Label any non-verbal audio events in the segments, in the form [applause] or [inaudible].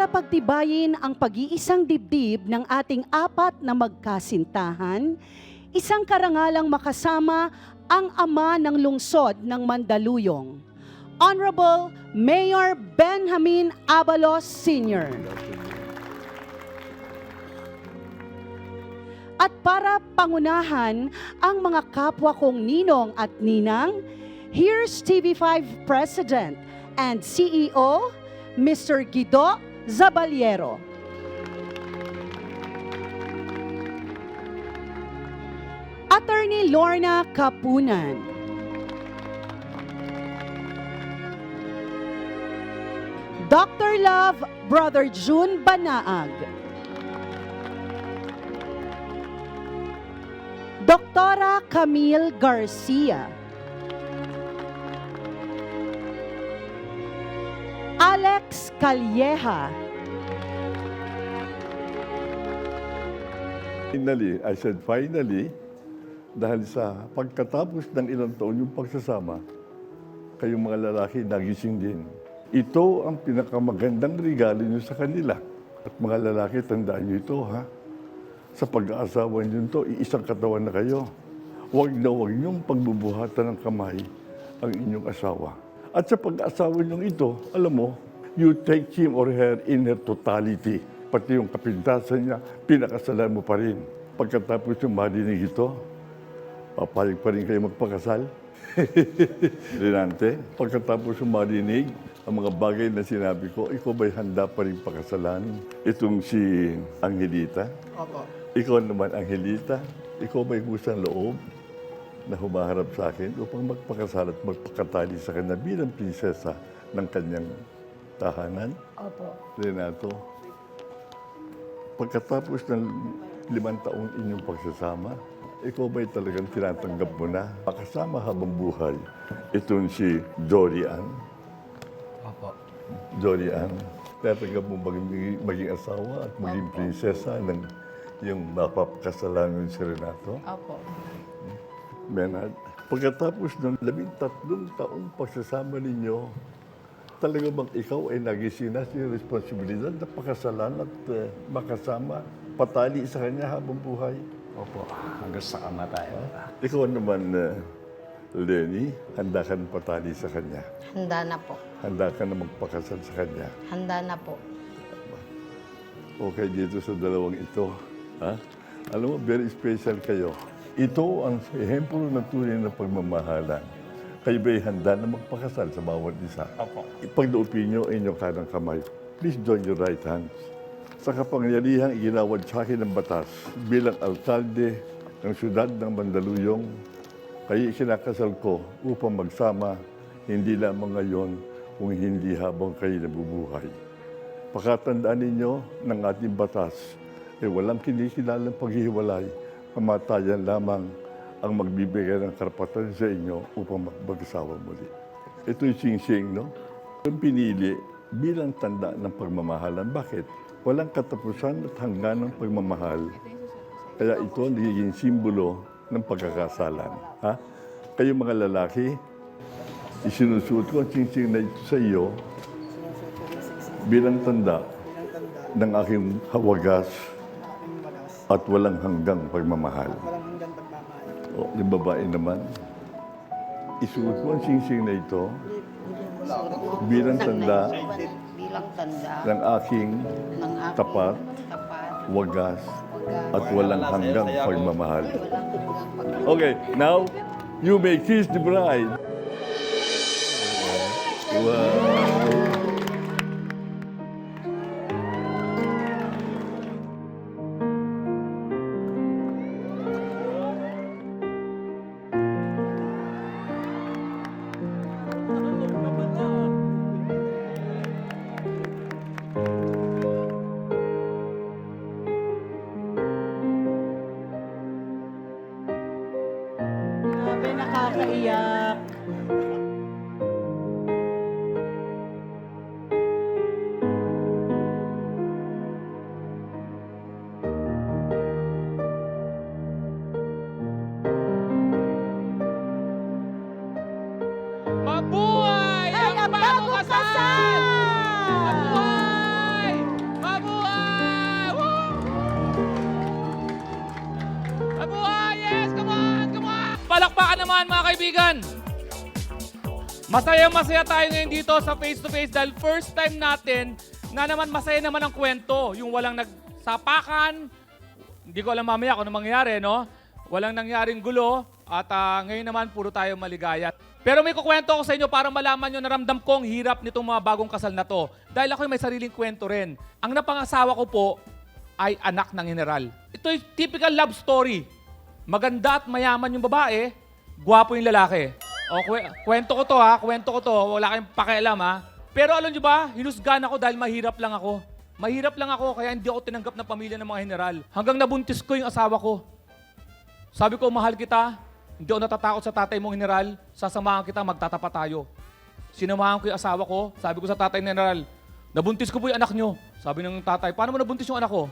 para pagtibayin ang pag-iisang dibdib ng ating apat na magkasintahan, isang karangalang makasama ang ama ng lungsod ng Mandaluyong, Honorable Mayor Benjamin Abalos Sr. At para pangunahan ang mga kapwa kong ninong at ninang, here's TV5 President and CEO, Mr. Guido Zabaliero. Attorney Lorna Kapunan. Dr. Love, Brother June Banaag. Doktora Camille Garcia. Alex Calleja. Finally, I said finally, dahil sa pagkatapos ng ilang taon yung pagsasama, kayong mga lalaki nagising din. Ito ang pinakamagandang regalo niyo sa kanila. At mga lalaki, tandaan niyo ito, ha? Sa pag-aasawa niyo to, iisang katawan na kayo. Huwag na huwag niyong pagbubuhatan ng kamay ang inyong asawa. At sa pag-aasawa niyong ito, alam mo, you take him or her in her totality. Pati yung kapintasan niya, pinakasalan mo pa rin. Pagkatapos yung marinig ito, papayag pa rin kayo magpakasal. [laughs] Renante, pagkatapos yung marinig, ang mga bagay na sinabi ko, ikaw ba'y handa pa rin pakasalan? Itong si Angelita. Opo. Ikaw naman, Angelita, ikaw ba'y kusang loob na humaharap sa akin upang magpakasal at magpakatali sa kanya bilang prinsesa ng kanyang tahanan? Opo. Renato, pagkatapos ng limang taong inyong pagsasama, ikaw ba'y talagang tinatanggap mo na makasama habang buhay itong si Dorian? Opo. Dorian, tinatanggap mo maging, maging asawa at maging prinsesa ng yung mapapakasalan mo si Renato? Opo. Menard, pagkatapos ng labing tatlong taong pagsasama ninyo, talaga bang ikaw ay nagising na sa iyong responsibilidad na pakasalan at eh, makasama, patali sa kanya habang buhay? Opo. Hanggang sa kamatayan. Ikaw naman, eh, Lenny, handa ka na patali sa kanya. Handa na po. Handa ka na magpakasal sa kanya. Handa na po. Okay dito sa dalawang ito. Ha? Alam mo, very special kayo. Ito ang ehemplo ng tunay na pagmamahalan. Kayo ba'y handa na magpakasal sa bawat isa? Opo. Ipagdaupin niyo inyong kanang kamay. Please join your right hands. Sa kapangyarihang iginawad sa akin ng batas bilang alkalde ng siyudad ng Mandaluyong, kayo ikinakasal ko upang magsama hindi lamang ngayon kung hindi habang kayo nabubuhay. Pakatandaan ninyo ng ating batas ay walang kinikilalang paghihiwalay, kamatayan lamang ang magbibigay ng karapatan sa inyo upang mag-asawa muli. Ito yung sing-sing, no? Yung pinili bilang tanda ng pagmamahalan. Bakit? Walang katapusan at hanggan ng pagmamahal. Kaya ito ang nagiging simbolo ng pagkakasalan. Ha? Kayo mga lalaki, isinusuot ko ang sing-sing na ito sa iyo bilang tanda ng aking hawagas at walang hanggang pagmamahal. Walang hanggang pagmamahal. O, yung babae naman, isuot mo ang sing-sing na ito. Bilang tanda. Bilang tanda. Ng aking ng aking tapat, tapat, wagas, wagas, at walang hanggang pagmamahal. Okay, now, you may kiss the bride. Wow. Naman mga kaibigan. Masaya masaya tayo ngayon dito sa face to face dahil first time natin na naman masaya naman ang kwento. Yung walang nagsapakan, hindi ko alam mamaya kung ano mangyari, no? Walang nangyaring gulo at ah, ngayon naman puro tayo maligaya. Pero may kukwento ako sa inyo para malaman nyo naramdam ko ang hirap nitong mga bagong kasal na to. Dahil ako may sariling kwento rin. Ang napangasawa ko po ay anak ng general. Ito yung typical love story. Maganda at mayaman yung babae, gwapo yung lalaki. O, kwe- kwento ko to ha, kwento ko to, wala kayong pakialam ha. Pero alam nyo ba, hinusgan ako dahil mahirap lang ako. Mahirap lang ako, kaya hindi ako tinanggap ng pamilya ng mga general. Hanggang nabuntis ko yung asawa ko. Sabi ko, mahal kita, hindi ako natatakot sa tatay mong general, sasamahan kita, magtatapat tayo. Sinamahan ko yung asawa ko, sabi ko sa tatay ng general, nabuntis ko po yung anak nyo. Sabi ng tatay, paano mo nabuntis yung anak ko?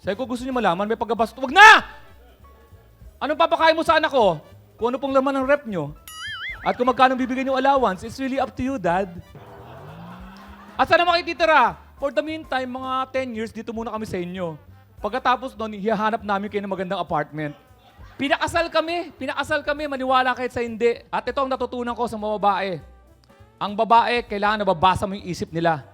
Sabi ko, gusto niyo malaman, may pagkabastos. Wag na! Anong papakain mo sa anak ko? Kung ano pong laman ng rep nyo? At kung magkano bibigyan yung allowance, it's really up to you, Dad. At saan na makikitira? For the meantime, mga 10 years, dito muna kami sa inyo. Pagkatapos nun, hihahanap namin kayo ng magandang apartment. Pinakasal kami, pinakasal kami, maniwala kahit sa hindi. At ito ang natutunan ko sa mga babae. Ang babae, kailangan nababasa mo yung isip nila.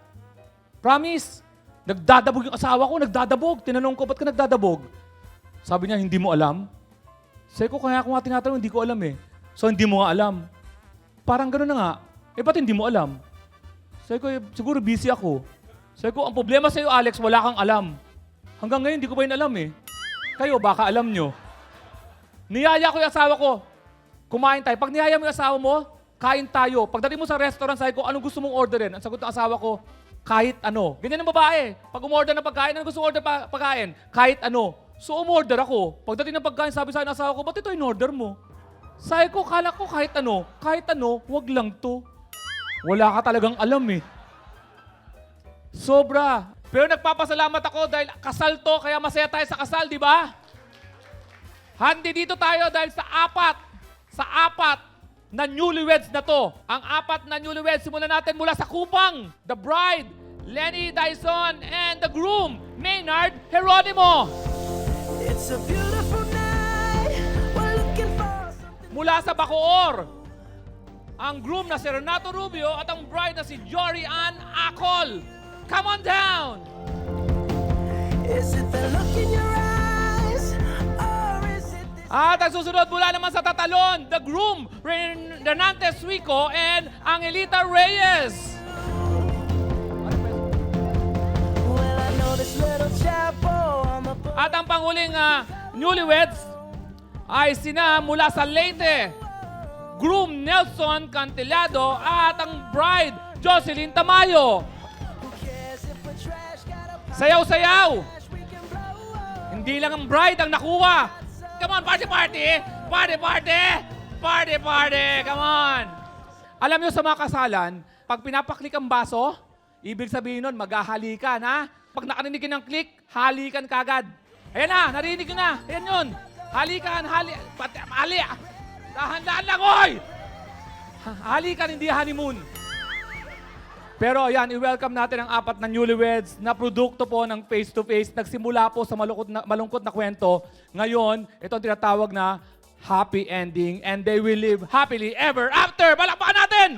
Promise, nagdadabog yung asawa ko, nagdadabog. Tinanong ko, ba't ka nagdadabog? Sabi niya, hindi mo alam. Sabi ko, kaya kung nga tinatanong, hindi ko alam eh. So, hindi mo nga alam. Parang gano'n na nga. Eh, ba't hindi mo alam? Sabi ko, "Eh, siguro busy ako. Sabi ko, ang problema sa'yo, Alex, wala kang alam. Hanggang ngayon, hindi ko pa yun alam eh. Kayo, baka alam nyo. Niyaya ko yung asawa ko. Kumain tayo. Pag niyaya mo yung asawa mo, kain tayo. Pagdating mo sa restaurant, sabi ko, anong gusto mong orderin? Ang sagot ng asawa ko, kahit ano. Ganyan ang babae. Pag umorder ng pagkain, ano gusto mong order pa pagkain? Kahit ano. So umorder ako. Pagdating ng pagkain, sabi sa akin asawa ko, ba't ito in-order mo? Sabi ko, kala ko kahit ano. Kahit ano, wag lang to. Wala ka talagang alam eh. Sobra. Pero nagpapasalamat ako dahil kasal to, kaya masaya tayo sa kasal, di ba? Handi dito tayo dahil sa apat, sa apat na newlyweds na to. Ang apat na newlyweds, simulan natin mula sa kupang. The bride, Lenny Dyson, and the groom, Maynard Heronimo. Mula sa Bacoor, ang groom na si Renato Rubio at ang bride na si Jory Ann Acol. Come on down! Is it the look in your eyes? Or is it this? At ang susunod mula naman sa Tatalon, the groom, Ren- Renante Suico and Angelita Reyes. Panghuling ah, newlyweds ay sina mula sa Leyte, groom Nelson Cantillado at ang bride Jocelyn Tamayo. Sayaw-sayaw! Hindi lang ang bride ang nakuha. Come on, party party! Party party! Party party! Come on! Alam nyo sa mga kasalan, pag pinapaklik ang baso, ibig sabihin nun, maghahalikan, ha? Pag nakarinig ka ng click, halikan kagad. Ayan na, narinig na. Ayan yun. Halikan, hali... Pati, hali... Dahan-dahan lang, oy! Ha- Halikan, hindi honeymoon. Pero ayan, i-welcome natin ang apat na newlyweds na produkto po ng face-to-face. Nagsimula po sa malungkot na, malungkot na kwento. Ngayon, ito ang tinatawag na happy ending and they will live happily ever after. Palakpakan natin!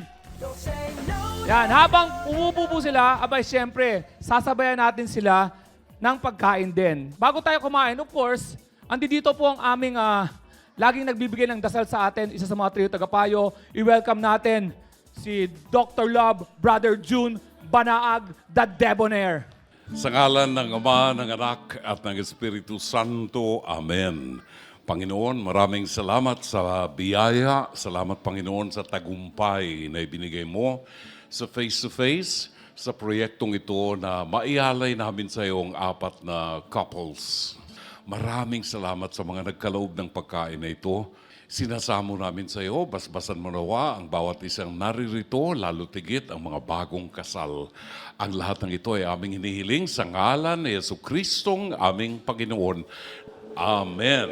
Yan, habang umupo po sila, abay siyempre, sasabayan natin sila ng pagkain din. Bago tayo kumain, of course, andi dito po ang aming ah, laging nagbibigay ng dasal sa atin, isa sa mga trio tagapayo. I-welcome natin si Dr. Love, Brother June Banaag, the Debonair. Sa ngalan ng Ama, ng Anak, at ng Espiritu Santo. Amen. Panginoon, maraming salamat sa biyaya. Salamat, Panginoon, sa tagumpay na ibinigay mo sa face-to-face, sa proyektong ito na maialay namin sa iyong apat na couples. Maraming salamat sa mga nagkaloob ng pagkain na ito. Sinasamo namin sa iyo, basbasan mo nawa ang bawat isang naririto, lalo tigit ang mga bagong kasal. Ang lahat ng ito ay aming hinihiling sa ngalan ni Yesu Kristong aming Panginoon. Amen.